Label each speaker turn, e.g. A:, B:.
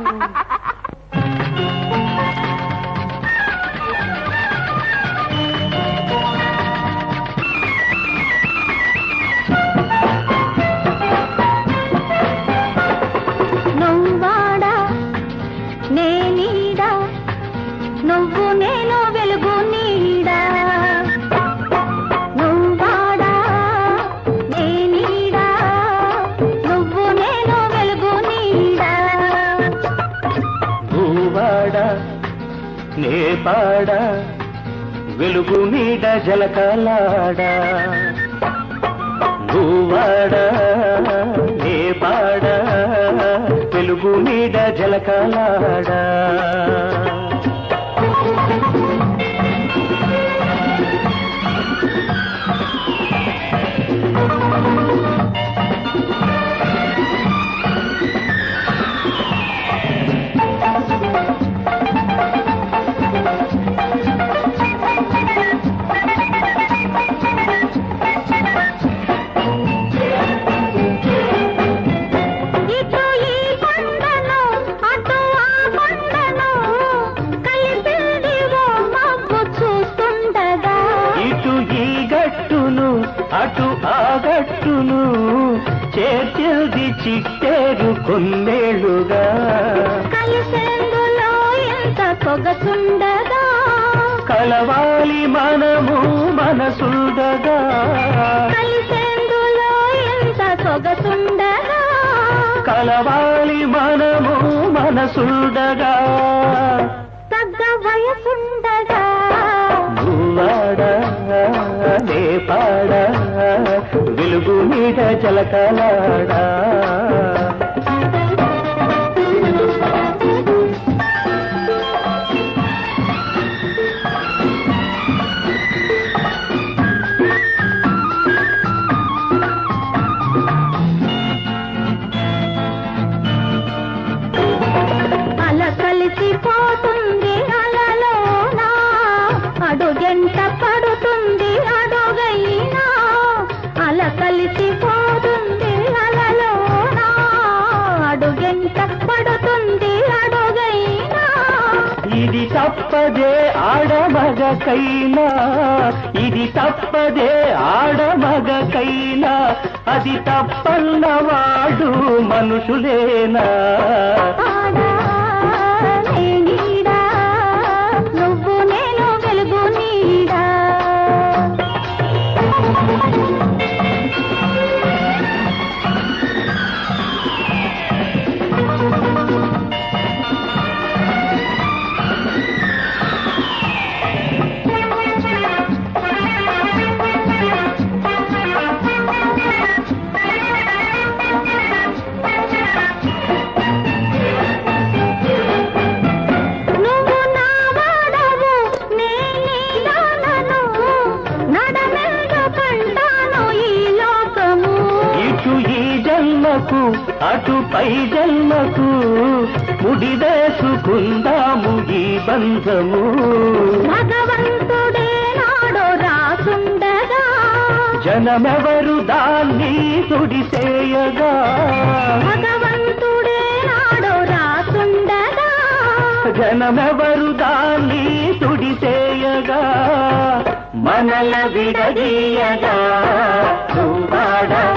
A: Mm. నే పాడ వెలుగు నీడ
B: జలకలాడ. నే పాడ వెలుగు నీడ జలకలాడ. చేర్చిల్ది చిట్టేరు కొన్నేళ్ళుగా
A: కలిసేందులో ఎంత సొగసుండగా
B: కలవాలి మనము మనసుండగా.
A: కలిసేందులో ఎంత సొగసుండగా
B: కలవాలి మనము మనసుండగా.
A: తగ్గ వయసుండగా.
B: మీద జలకలాడా
A: కలిసిపోతుంది అలలోనా. అడుగెంట పడుతుంది అడుగైనా. అల కలిసిపోతుంది అలలోనా అడుగెంట పడుతుంది అడుగైనా.
B: ఇది తప్పదే ఆడమగకైనా ఇది తప్పదే ఆడమగకైనా అది తప్పన్నవాడు మనుషులేనా. జన్మకు అటు పై జన్మకు ముడివేసుకుందాము ఈ బంధము.
A: భగవంతుడే నాడు రాసుండగా.
B: జనమెవరు దాన్ని తుడిసేయగా?
A: భగవంతుడే నాడు రాసుండగా.
B: జనమెవరు దాన్ని తుడిసేయగా? మనల విడదీయగా. నువ్వాడ